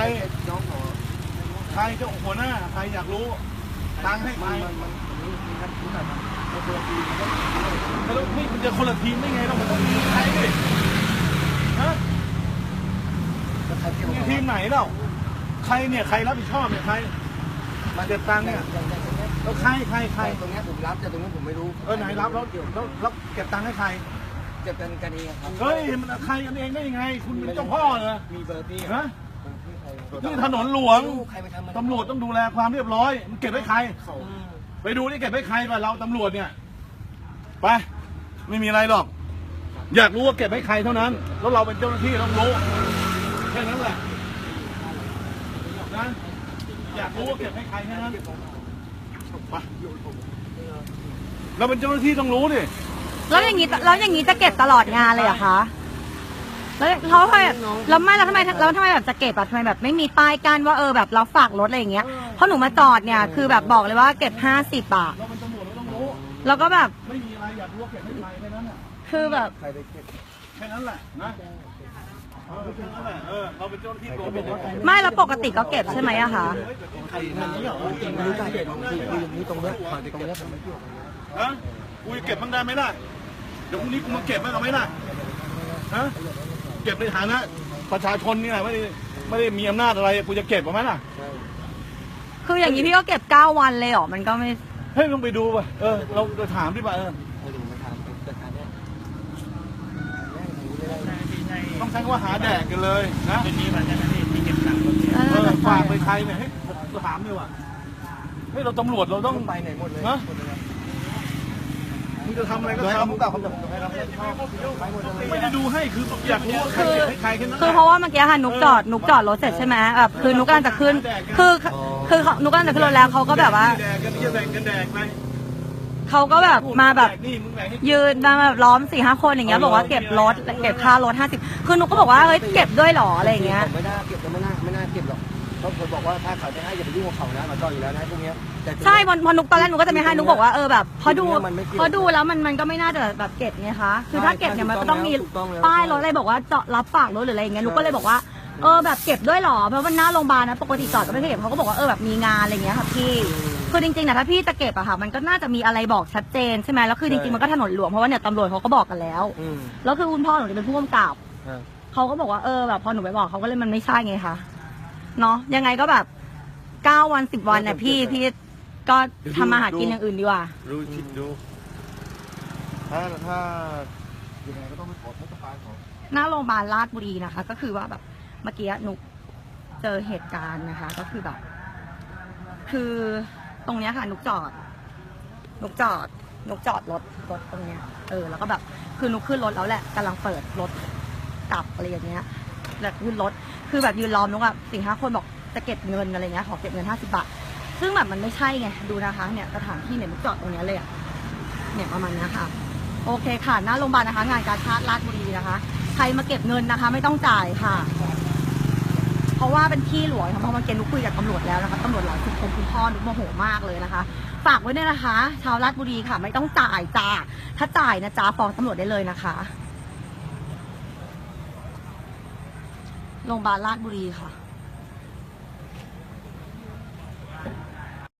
รน้องขอใครเจ้าหัวหน้าใครอยากรู้ตังค์ให้ใครมันมันมันมีครับรู้จักมันในตัวทีมันก็แล้วนี่มันจะคนละทีมได้ไงเรามันต้องมีใครดิฮะแล้วใครเที่ยวมีทีมไหนเล่าใครเนี่ยใครรับผิดชอบเนี่ยใครมาเก็บตังค์เนี่ยอย่างอย่างตรงเนี้ยแล้วใครใครใครตรงเนี้ยผมรับแต่ตรงนี้ผมไม่รู้เออไหนรับแล้วแล้วแล้วเก็บตังค์ให้ใครจะเป็นกันเองครับเฮ้ยมันใครกันเองได้ยังไง คุณเป็นเจ้าพ่อเหรอมีเบอร์พี่ฮะพี่ใคร นี่ถนนหลวง ใครไปทำมันตำรวจต้องดูแลความเรียบร้อย มันเก็บไว้ใคร เขาไปดูนี่เก็บไว้ใครป่ะเราตำรวจเนี่ย ไป ไม่มีอะไรหรอก อยากรู้ว่าเก็บไว้ใครเท่านั้น แล้วเราเป็นเจ้าหน้าที่ต้องรู้แค่นั้นแหละนะอยากรู้ว่าเก็บให้ใครแค่นั้นไปเราเป็นเจ้าหน้าที่ต้องรู้ดิ แล้วอย่างนี้แล้วอย่างนี้จะเก็บตลอดงานเลยเหรอคะ แล้วเขาทำไมแบบแล้วไม่แล้วทำไมแล้วทำไมแบบจะเก็บอะทำไมแบบไม่มีป้ายกั้นว่าเออแบบเราฝากรถอะไรอย่างเงี้ยเพราะหนูมาจอดเนี่ยคือแบบบอกเลยว่าเก็บห้าสิบบาทเราเป็นตำรวจเราต้องรู้แล้วก็แบบไม่มีอะไรอยากรู้ว่าเก็บให้ใครแค่นั้นน่ะคือแบบใครไปเก็บแค่นั้นแหละนะเออแค่นั้นแหละเออเราเป็นเจ้าหน้าที่เราเป็นว่าใครไม่แล้วปกติก็เก็บใช่ไหมอะคะใครนั่นนี่เหรอจริงไม่รู้จักเก็บคือคืออย่างนี้ตรงเนี้ยตรงเนี้ยผมไม่เกี่ยวฮะกูจะเก็บบ้างได้ไหมล่ะ เดี๋ยวพรุ่งนี้กูมาเก็บบ้างเอาไหมล่ะฮะ เก็บในฐานะประชาชนนี่แหละไม่ได้ไม่ได้มีอำนาจอะไรกูจะเก็บเอาไหมล่ะคืออย่างนี้พี่ก็เก็บเก้าวันเลยเหรอ มันก็ไม่ เฮ้ยลองไปดูป่ะเออเราจะถามดิป่ะเออไม่รู้ไม่ทำเป็นแต่การเนี้ยต้องใช้คำว่าหาแดกกันเลยนะเป็นมีบัตรเจ้าหน้าที่ที่เก็บตังค์เอเอออฝากไปใครเนี่ยเฮ้ยเราถามดีกว่าเฮ้ยเราตำรวจเราต้องไปไหนหมดเลยฮะ มึงจะทำอะไรก็โดยทำคำพูดแบบผมจะให้รับผิดชอบไปหมดเลยไม่ได้ดูให้คืออยากรู้ว่าใครเก็บให้ใครแค่นั้นแหคือละเพราะว่าเมื่อกี้ค่ะนุกจอดนุกจอดรถเสร็จใช่ไหมแบบคือนุกกำลังจะขึ้น คือคือเขานุกกำลังจะขึ้นรถแล้วเขาก็แบบว่าแดกกันจะแดกกันแดกไปเขาก็แบบมาแบบนี่มึงแดกให้ยืนมาแบบล้อมสี่ห้าคนอย่างเงี้ยบอกว่าเก็บรถเก็บค่ารถห้าสิบคือนุกก็บอกว่าเฮ้ยเก็บด้วยเหรออะไรอย่างเงี้ยผมไม่น่า เก็บก็ไม่น่าไม่น่าเก็บหรอกเพราะผมบอกว่าถ้าเขาจะให้อย่าไปยุ่งกับเขานะมาจอดอยู่แล้วนะพวกเนี้ยแต่ใช่พอพอนุกตอนแรกนุกก็จะไม่ให้นุกบอกว่าเออแบบพอดูมันไม่เกี่ยวพอดูแล้วมันมันก็ไม่น่าจะแบบเก็บไงคะคือถ้าเก็บเนี่ยมันก็ต้องมีถูกต้องแล้วป้ายรถอะไรบอกว่าเจาะรับฝากรถหรืออะไรอย่างเงี้ยนุกก็เลยบอกว่าเออแบบเก็บด้วยเหรอเพราะว่าหน้าโรงพยาบาลนะปกติจอดก็ไม่เคยเก็บเขาก็บอกว่าเออแบบมีงานอะไรอย่างเงี้ยค่ะพี่คือจริงๆนะถ้าพี่จะเก็บอะค่ะ มันก็น่าจะมีอะไรบอกชัดเจนใช่ไหมแล้วคือจริงๆมันก็ถนนหลวงเพราะว่าเนี่ยตำรวจเขาก็บอกกันแล้วอืมแล้วคือคุณพ่อหนูเนี่ยเป็นผู้กำกับครับเขาก็บอกว่าเออแบบพอหนูไปบอกเขาก็เลยมันไม่ใช่ไงคะ เนาะยังไงก็แบบเก้าวันสิบวันเนี่ยพี่พี่ก็ทำมาหากินอย่างอื่นดีกว่า รู้คิดดู ถ้าถ้ายังไงก็ต้องไปขอเทศบาลของหน้าโรงพยาบาลราชบุรีนะคะ ก็คือว่าแบบเมื่อกี้หนุกเจอเหตุการณ์นะคะ ก็คือแบบ คือตรงเนี้ยค่ะนุกจอดนุกจอดนุกจอดรถรถตรงเนี้ย เออ แล้วก็แบบคือนุกขึ้นรถแล้วแหละกำลังเปิดรถกลับอะไรอย่างเงี้ยแล้วขึ้นรถ คือแบบยืนล้อมนุกอะสี่ห้าคนบอกจะเก็บเงินอะไรเงี้ยขอเก็บเงินห้าสิบบาท ซึ่งแบบมันไม่ใช่ไงดูนะคะเนี่ยสถานที่เนี่ยนุกจอดตรงเนี้ยเลยอะเนี่ยประมาณนี้ค่ะ โอเคค่ะหน้าโรงพยาบาลนะคะ งานการชาติราชบุรีนะคะ ใครมาเก็บเงินนะคะ ไม่ต้องจ่ายค่ะ เพราะว่าเป็นที่หลวงค่ะเพราะมื่อกี้นุกคุยกับตำรวจแล้วนะคะตำรวจหลายสิบคนคุณพ่อนุกโมโหมากเลยนะคะฝากไว้ด้วยนะคะ ชาวราชบุรีค่ะ ไม่ต้องจ่ายจ้าถ้าจ่ายนะจ้าฟ้องตำรวจได้เลยนะคะ โรงพยาบาลราชบุรีค่ะ